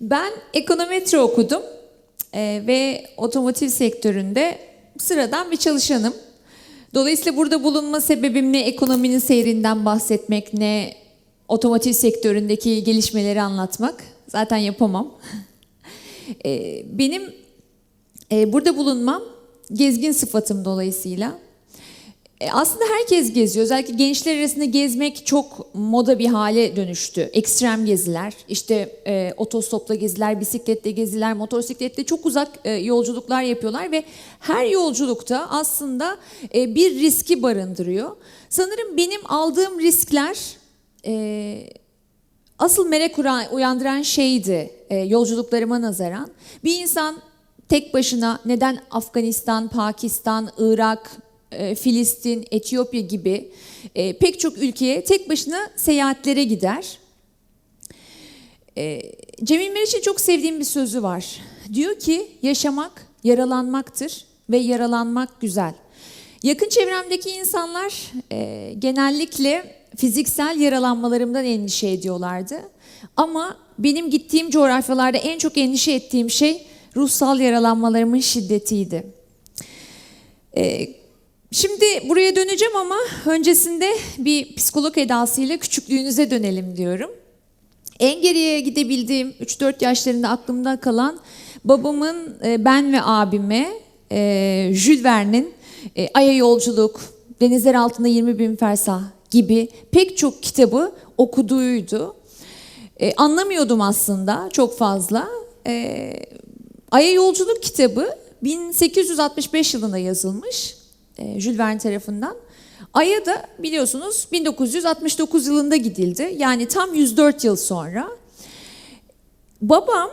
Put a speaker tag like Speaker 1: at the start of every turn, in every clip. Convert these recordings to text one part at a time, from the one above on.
Speaker 1: Ben ekonometre okudum Eee, ve otomotiv sektöründe sıradan bir çalışanım. Dolayısıyla burada bulunma sebebim ne ekonominin seyrinden bahsetmek ne otomotiv sektöründeki gelişmeleri anlatmak. Zaten yapamam. Eee, benim e, burada bulunmam gezgin sıfatım dolayısıyla. E, aslında herkes geziyor. Özellikle gençler arasında gezmek çok moda bir hale dönüştü. Ekstrem geziler, işte e, otostopla geziler, bisikletle geziler, motosikletle çok uzak e, yolculuklar yapıyorlar ve her yolculukta aslında e, bir riski barındırıyor. Sanırım benim aldığım riskler e, asıl merak uyandıran şeydi e, yolculuklarıma nazaran. Bir insan tek başına neden Afganistan, Pakistan, Irak, e, Filistin, Etiyopya gibi e, pek çok ülkeye tek başına seyahatlere gider. E, Cemil Meriç'in çok sevdiğim bir sözü var. Diyor ki yaşamak yaralanmaktır ve yaralanmak güzel. Yakın çevremdeki insanlar e, genellikle fiziksel yaralanmalarımdan endişe ediyorlardı. Ama benim gittiğim coğrafyalarda en çok endişe ettiğim şey ruhsal yaralanmalarımın şiddetiydi. E, Şimdi buraya döneceğim ama öncesinde bir psikolog edasıyla küçüklüğünüze dönelim diyorum. En geriye gidebildiğim 3-4 yaşlarında aklımda kalan babamın e, ben ve abime e, Jules Verne'in e, Ay'a Yolculuk, Denizler Altında 20 Bin Fersah gibi pek çok kitabı okuduğuydu. E, anlamıyordum aslında çok fazla. E, Ay'a Yolculuk kitabı 1865 yılında yazılmış e, Jules Verne tarafından. Ay'a da biliyorsunuz 1969 yılında gidildi. Yani tam 104 yıl sonra. Babam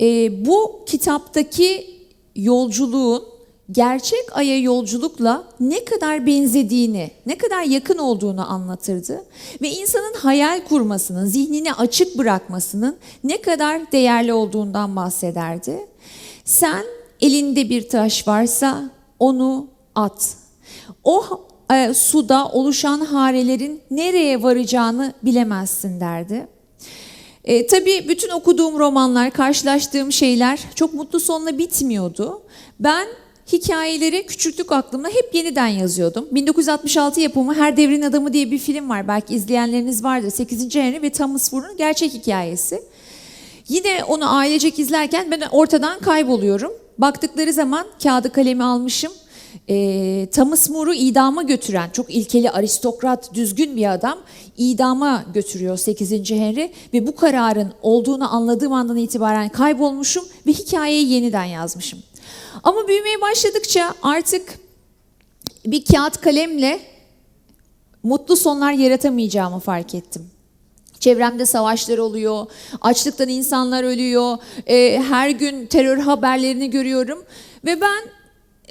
Speaker 1: e, bu kitaptaki yolculuğun gerçek Ay'a yolculukla ne kadar benzediğini, ne kadar yakın olduğunu anlatırdı. Ve insanın hayal kurmasının, zihnini açık bırakmasının ne kadar değerli olduğundan bahsederdi. Sen elinde bir taş varsa onu at. O e, suda oluşan harelerin nereye varacağını bilemezsin derdi. E, tabii bütün okuduğum romanlar, karşılaştığım şeyler çok mutlu sonla bitmiyordu. Ben hikayeleri küçüklük aklımda hep yeniden yazıyordum. 1966 yapımı Her Devrin Adamı diye bir film var. Belki izleyenleriniz vardır. 8. Henry ve Thomas More'un gerçek hikayesi. Yine onu ailecek izlerken ben ortadan kayboluyorum. Baktıkları zaman kağıdı kalemi almışım. E, Thomas More'u idama götüren çok ilkeli aristokrat düzgün bir adam idama götürüyor 8. Henry ve bu kararın olduğunu anladığım andan itibaren kaybolmuşum ve hikayeyi yeniden yazmışım. Ama büyümeye başladıkça artık bir kağıt kalemle mutlu sonlar yaratamayacağımı fark ettim. Çevremde savaşlar oluyor, açlıktan insanlar ölüyor, e, her gün terör haberlerini görüyorum ve ben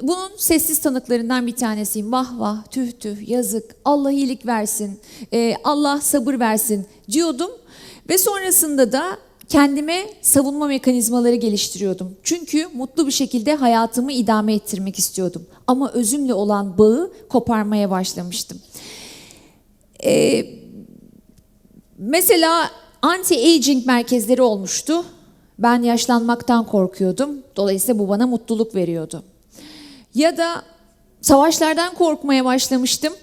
Speaker 1: bunun sessiz tanıklarından bir tanesiyim. Vah vah, tüh tüh, yazık, Allah iyilik versin, e, Allah sabır versin diyordum. Ve sonrasında da kendime savunma mekanizmaları geliştiriyordum. Çünkü mutlu bir şekilde hayatımı idame ettirmek istiyordum. Ama özümle olan bağı koparmaya başlamıştım. E, mesela anti-aging merkezleri olmuştu. Ben yaşlanmaktan korkuyordum. Dolayısıyla bu bana mutluluk veriyordu. Ya da savaşlardan korkmaya başlamıştım.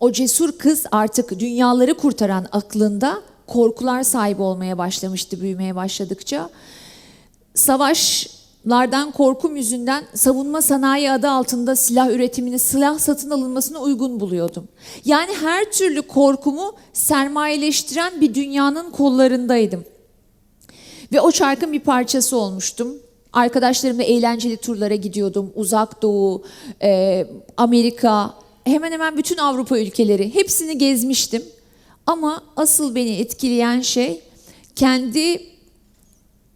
Speaker 1: O cesur kız artık dünyaları kurtaran aklında korkular sahibi olmaya başlamıştı büyümeye başladıkça. Savaşlardan korkum yüzünden savunma sanayi adı altında silah üretimini, silah satın alınmasını uygun buluyordum. Yani her türlü korkumu sermayeleştiren bir dünyanın kollarındaydım. Ve o çarkın bir parçası olmuştum. Arkadaşlarımla eğlenceli turlara gidiyordum. Uzak Doğu, e, Amerika, hemen hemen bütün Avrupa ülkeleri hepsini gezmiştim. Ama asıl beni etkileyen şey kendi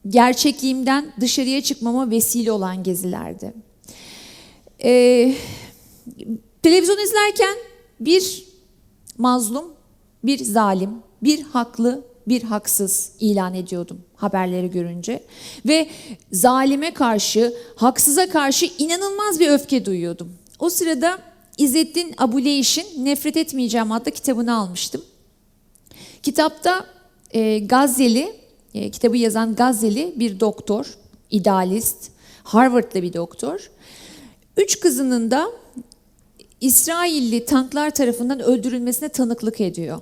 Speaker 1: gerçekliğimden dışarıya çıkmama vesile olan gezilerdi. E, televizyon izlerken bir mazlum, bir zalim, bir haklı bir haksız ilan ediyordum haberleri görünce. Ve zalime karşı, haksıza karşı inanılmaz bir öfke duyuyordum. O sırada İzzettin Abuleyş'in Nefret Etmeyeceğim adlı kitabını almıştım. Kitapta e, Gazze'li, e, kitabı yazan Gazze'li bir doktor, idealist, Harvard'lı bir doktor. Üç kızının da İsrailli tanklar tarafından öldürülmesine tanıklık ediyor.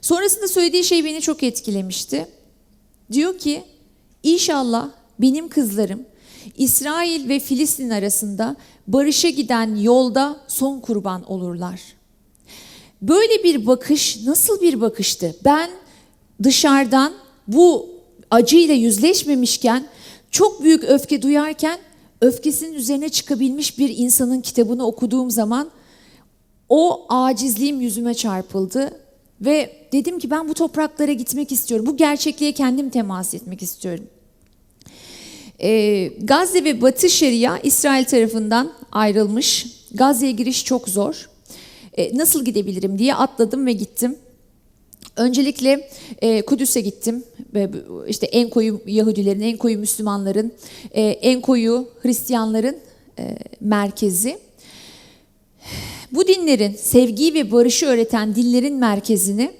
Speaker 1: Sonrasında söylediği şey beni çok etkilemişti. Diyor ki inşallah benim kızlarım İsrail ve Filistin arasında barışa giden yolda son kurban olurlar. Böyle bir bakış nasıl bir bakıştı? Ben dışarıdan bu acıyla yüzleşmemişken çok büyük öfke duyarken öfkesinin üzerine çıkabilmiş bir insanın kitabını okuduğum zaman o acizliğim yüzüme çarpıldı ve dedim ki ben bu topraklara gitmek istiyorum. Bu gerçekliğe kendim temas etmek istiyorum. Ee, Gazze ve Batı Şeria İsrail tarafından ayrılmış. Gazze'ye giriş çok zor. Ee, nasıl gidebilirim diye atladım ve gittim. Öncelikle e, Kudüs'e gittim. Ve işte en koyu Yahudilerin, en koyu Müslümanların, e, en koyu Hristiyanların e, merkezi. Bu dinlerin sevgiyi ve barışı öğreten dinlerin merkezini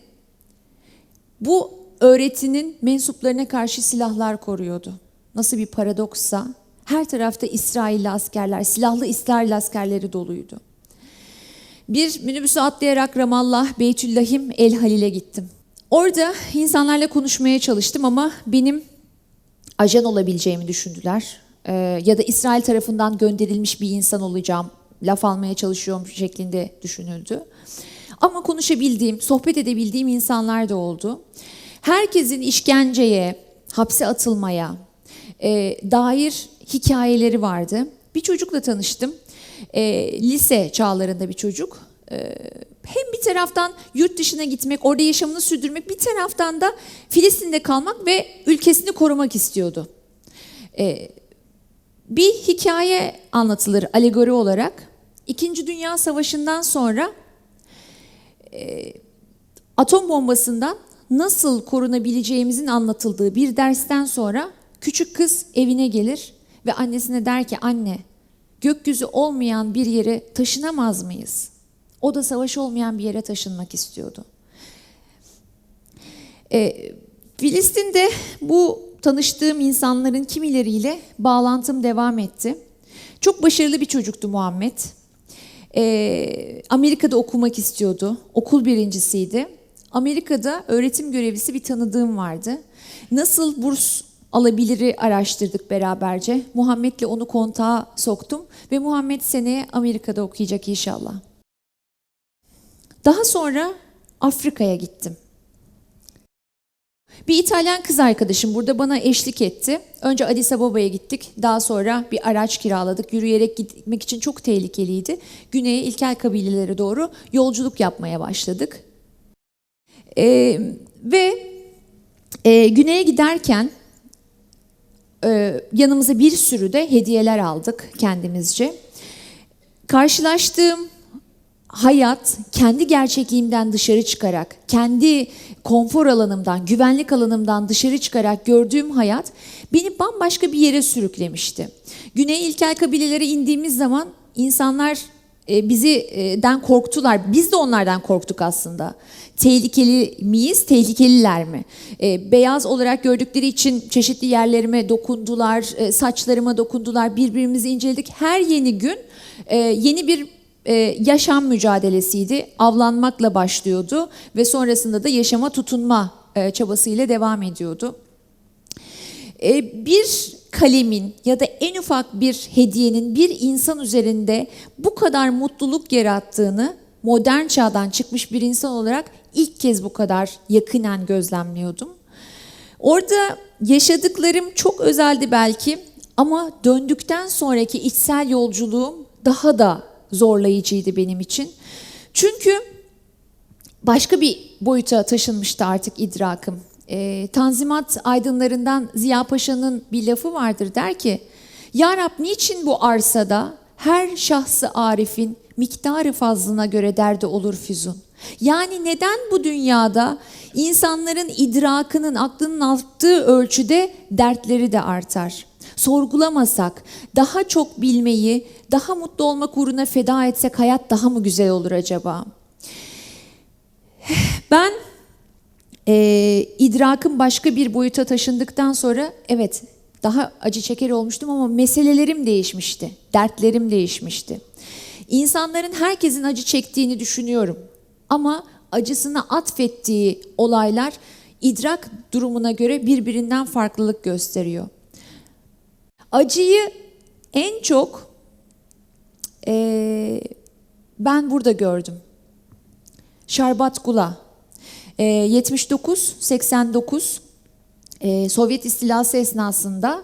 Speaker 1: bu öğretinin mensuplarına karşı silahlar koruyordu. Nasıl bir paradoksa her tarafta İsrailli askerler, silahlı İsrail askerleri doluydu. Bir minibüse atlayarak Ramallah, Beytüllahim, El Halil'e gittim. Orada insanlarla konuşmaya çalıştım ama benim ajan olabileceğimi düşündüler. Ee, ya da İsrail tarafından gönderilmiş bir insan olacağım, laf almaya çalışıyorum şeklinde düşünüldü. Ama konuşabildiğim, sohbet edebildiğim insanlar da oldu. Herkesin işkenceye, hapse atılmaya e, dair hikayeleri vardı. Bir çocukla tanıştım. E, lise çağlarında bir çocuk. E, hem bir taraftan yurt dışına gitmek, orada yaşamını sürdürmek, bir taraftan da Filistin'de kalmak ve ülkesini korumak istiyordu. E, bir hikaye anlatılır alegori olarak. İkinci Dünya Savaşı'ndan sonra e, atom bombasından nasıl korunabileceğimizin anlatıldığı bir dersten sonra küçük kız evine gelir ve annesine der ki anne gökyüzü olmayan bir yere taşınamaz mıyız? O da savaş olmayan bir yere taşınmak istiyordu. E, Filistin'de bu tanıştığım insanların kimileriyle bağlantım devam etti. Çok başarılı bir çocuktu Muhammed. E, Amerika'da okumak istiyordu. Okul birincisiydi. Amerika'da öğretim görevlisi bir tanıdığım vardı. Nasıl burs alabiliri araştırdık beraberce. Muhammed'le onu kontağa soktum ve Muhammed seneye Amerika'da okuyacak inşallah. Daha sonra Afrika'ya gittim. Bir İtalyan kız arkadaşım burada bana eşlik etti. Önce Addis Ababa'ya gittik. Daha sonra bir araç kiraladık. Yürüyerek gitmek için çok tehlikeliydi. Güney'e ilkel kabilelere doğru yolculuk yapmaya başladık. Ee, ve e, güneye giderken e, yanımıza bir sürü de hediyeler aldık kendimizce. Karşılaştığım hayat kendi gerçekliğimden dışarı çıkarak, kendi konfor alanımdan, güvenlik alanımdan dışarı çıkarak gördüğüm hayat beni bambaşka bir yere sürüklemişti. Güney ilkel kabilelere indiğimiz zaman insanlar e, bizden korktular. Biz de onlardan korktuk aslında. Tehlikeli miyiz, tehlikeliler mi? E, beyaz olarak gördükleri için çeşitli yerlerime dokundular, e, saçlarıma dokundular, birbirimizi inceledik. Her yeni gün yeni bir yaşam mücadelesiydi. Avlanmakla başlıyordu ve sonrasında da yaşama tutunma çabasıyla devam ediyordu. Bir kalemin ya da en ufak bir hediyenin bir insan üzerinde bu kadar mutluluk yarattığını modern çağdan çıkmış bir insan olarak ilk kez bu kadar yakinen gözlemliyordum. Orada yaşadıklarım çok özeldi belki ama döndükten sonraki içsel yolculuğum daha da zorlayıcıydı benim için. Çünkü başka bir boyuta taşınmıştı artık idrakım. E, Tanzimat aydınlarından Ziya Paşa'nın bir lafı vardır der ki Ya Rab niçin bu arsada her şahsı arifin miktarı fazlına göre derdi olur füzun. Yani neden bu dünyada insanların idrakının, aklının arttığı ölçüde dertleri de artar? Sorgulamasak, daha çok bilmeyi, daha mutlu olmak uğruna feda etsek hayat daha mı güzel olur acaba? Ben e, idrakım başka bir boyuta taşındıktan sonra evet daha acı çeker olmuştum ama meselelerim değişmişti, dertlerim değişmişti. İnsanların herkesin acı çektiğini düşünüyorum ama acısına atfettiği olaylar idrak durumuna göre birbirinden farklılık gösteriyor. Acıyı en çok e, ben burada gördüm. Şarbat Gula. E, 79-89 e, Sovyet istilası esnasında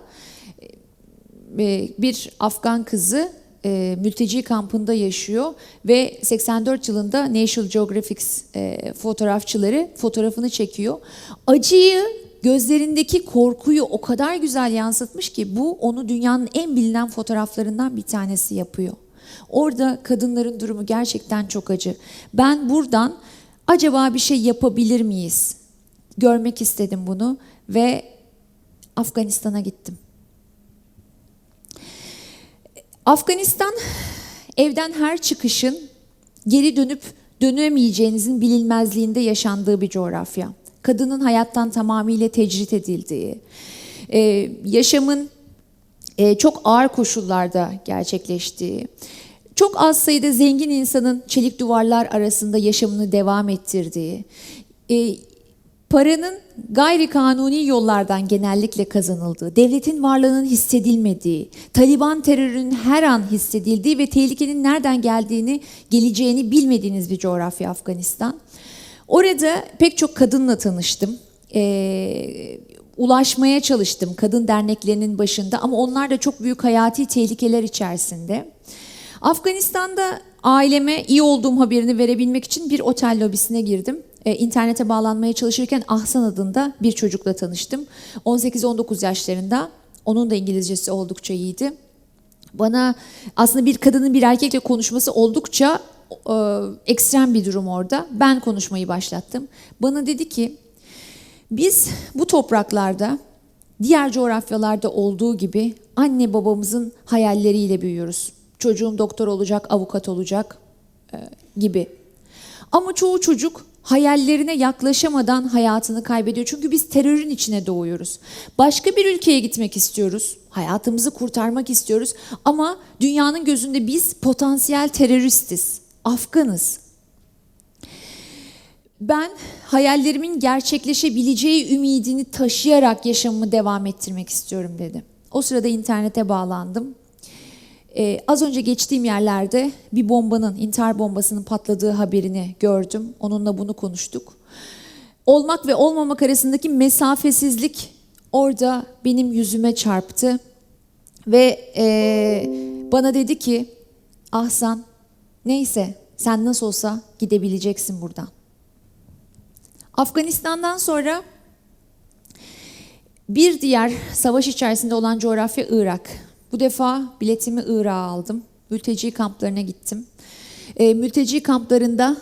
Speaker 1: e, bir Afgan kızı e, mülteci kampında yaşıyor ve 84 yılında National Geographic e, fotoğrafçıları fotoğrafını çekiyor. Acıyı gözlerindeki korkuyu o kadar güzel yansıtmış ki bu onu dünyanın en bilinen fotoğraflarından bir tanesi yapıyor. Orada kadınların durumu gerçekten çok acı. Ben buradan acaba bir şey yapabilir miyiz? Görmek istedim bunu ve Afganistan'a gittim. Afganistan evden her çıkışın geri dönüp dönemeyeceğinizin bilinmezliğinde yaşandığı bir coğrafya. Kadının hayattan tamamıyla tecrit edildiği, e, yaşamın e, çok ağır koşullarda gerçekleştiği, çok az sayıda zengin insanın çelik duvarlar arasında yaşamını devam ettirdiği, e, paranın gayri kanuni yollardan genellikle kazanıldığı, devletin varlığının hissedilmediği, Taliban terörünün her an hissedildiği ve tehlikenin nereden geldiğini, geleceğini bilmediğiniz bir coğrafya Afganistan. Orada pek çok kadınla tanıştım. Ee, ulaşmaya çalıştım kadın derneklerinin başında ama onlar da çok büyük hayati tehlikeler içerisinde. Afganistan'da aileme iyi olduğum haberini verebilmek için bir otel lobisine girdim. Ee, internete bağlanmaya çalışırken Ahsan adında bir çocukla tanıştım. 18-19 yaşlarında. Onun da İngilizcesi oldukça iyiydi. Bana aslında bir kadının bir erkekle konuşması oldukça e, ekstrem bir durum orada. Ben konuşmayı başlattım. Bana dedi ki biz bu topraklarda diğer coğrafyalarda olduğu gibi anne babamızın hayalleriyle büyüyoruz. Çocuğum doktor olacak, avukat olacak e, gibi. Ama çoğu çocuk hayallerine yaklaşamadan hayatını kaybediyor. Çünkü biz terörün içine doğuyoruz. Başka bir ülkeye gitmek istiyoruz. Hayatımızı kurtarmak istiyoruz. Ama dünyanın gözünde biz potansiyel teröristiz. Afganız. Ben hayallerimin gerçekleşebileceği ümidini taşıyarak yaşamımı devam ettirmek istiyorum dedi. O sırada internete bağlandım. Ee, az önce geçtiğim yerlerde bir bombanın, intihar bombasının patladığı haberini gördüm. Onunla bunu konuştuk. Olmak ve olmamak arasındaki mesafesizlik orada benim yüzüme çarptı. Ve e, bana dedi ki, Ahsan neyse sen nasıl olsa gidebileceksin buradan. Afganistan'dan sonra bir diğer savaş içerisinde olan coğrafya Irak. Bu defa biletimi Irak'a aldım. Mülteci kamplarına gittim. E, mülteci kamplarında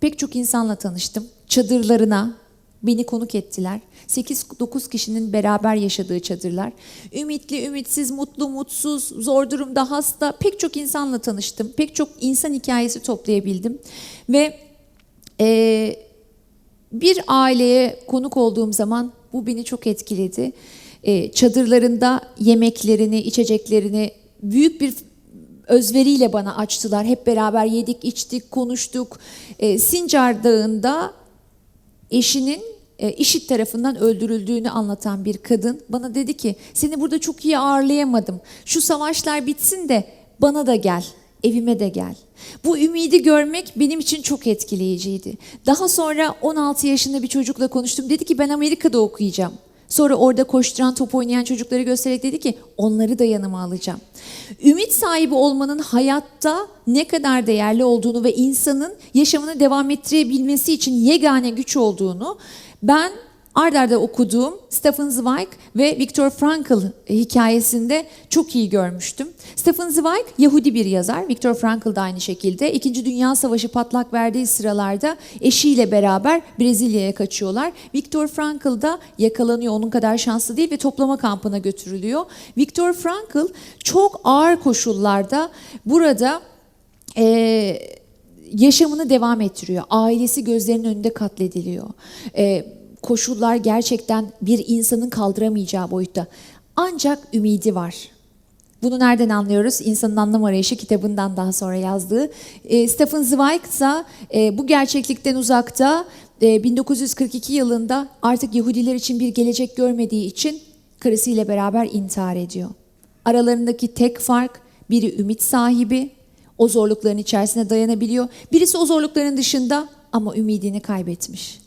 Speaker 1: pek çok insanla tanıştım. Çadırlarına beni konuk ettiler. 8-9 kişinin beraber yaşadığı çadırlar. Ümitli, ümitsiz, mutlu, mutsuz, zor durumda, hasta pek çok insanla tanıştım. Pek çok insan hikayesi toplayabildim. Ve e, bir aileye konuk olduğum zaman bu beni çok etkiledi. E, çadırlarında yemeklerini, içeceklerini büyük bir özveriyle bana açtılar. Hep beraber yedik, içtik, konuştuk. E, Sincar Dağı'nda eşinin e, IŞİD tarafından öldürüldüğünü anlatan bir kadın bana dedi ki seni burada çok iyi ağırlayamadım. Şu savaşlar bitsin de bana da gel, evime de gel. Bu ümidi görmek benim için çok etkileyiciydi. Daha sonra 16 yaşında bir çocukla konuştum. Dedi ki ben Amerika'da okuyacağım. Sonra orada koşturan, top oynayan çocukları göstererek dedi ki onları da yanıma alacağım. Ümit sahibi olmanın hayatta ne kadar değerli olduğunu ve insanın yaşamını devam ettirebilmesi için yegane güç olduğunu ben ard okuduğum Stefan Zweig ve Viktor Frankl hikayesinde çok iyi görmüştüm. Stefan Zweig Yahudi bir yazar, Viktor Frankl da aynı şekilde. İkinci Dünya Savaşı patlak verdiği sıralarda eşiyle beraber Brezilya'ya kaçıyorlar. Viktor Frankl da yakalanıyor, onun kadar şanslı değil ve toplama kampına götürülüyor. Viktor Frankl çok ağır koşullarda burada eee yaşamını devam ettiriyor. Ailesi gözlerinin önünde katlediliyor. Ee, koşullar gerçekten bir insanın kaldıramayacağı boyutta. Ancak ümidi var. Bunu nereden anlıyoruz? İnsanın Anlam Arayışı kitabından daha sonra yazdığı. E, Stephen Zweig ise e, bu gerçeklikten uzakta e, 1942 yılında artık Yahudiler için bir gelecek görmediği için karısıyla beraber intihar ediyor. Aralarındaki tek fark biri ümit sahibi, o zorlukların içerisine dayanabiliyor. Birisi o zorlukların dışında ama ümidini kaybetmiş.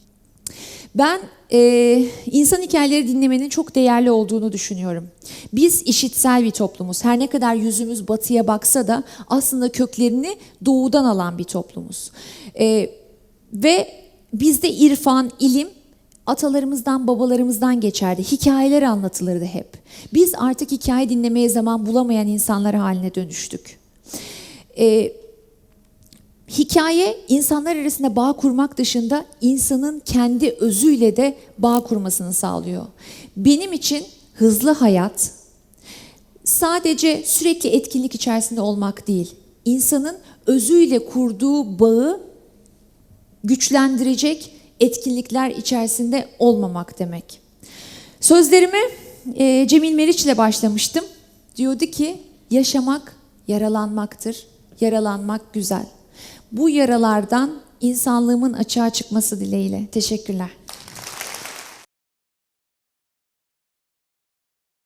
Speaker 1: Ben e, insan hikayeleri dinlemenin çok değerli olduğunu düşünüyorum. Biz işitsel bir toplumuz. Her ne kadar yüzümüz batıya baksa da aslında köklerini doğudan alan bir toplumuz. E, ve bizde irfan, ilim atalarımızdan, babalarımızdan geçerdi. Hikayeler anlatılırdı hep. Biz artık hikaye dinlemeye zaman bulamayan insanlar haline dönüştük. E, hikaye insanlar arasında bağ kurmak dışında insanın kendi özüyle de bağ kurmasını sağlıyor. Benim için hızlı hayat sadece sürekli etkinlik içerisinde olmak değil, insanın özüyle kurduğu bağı güçlendirecek etkinlikler içerisinde olmamak demek. Sözlerime e, Cemil Meriç ile başlamıştım. Diyordu ki yaşamak yaralanmaktır, yaralanmak güzel. Bu yaralardan insanlığımın açığa çıkması dileğiyle. Teşekkürler.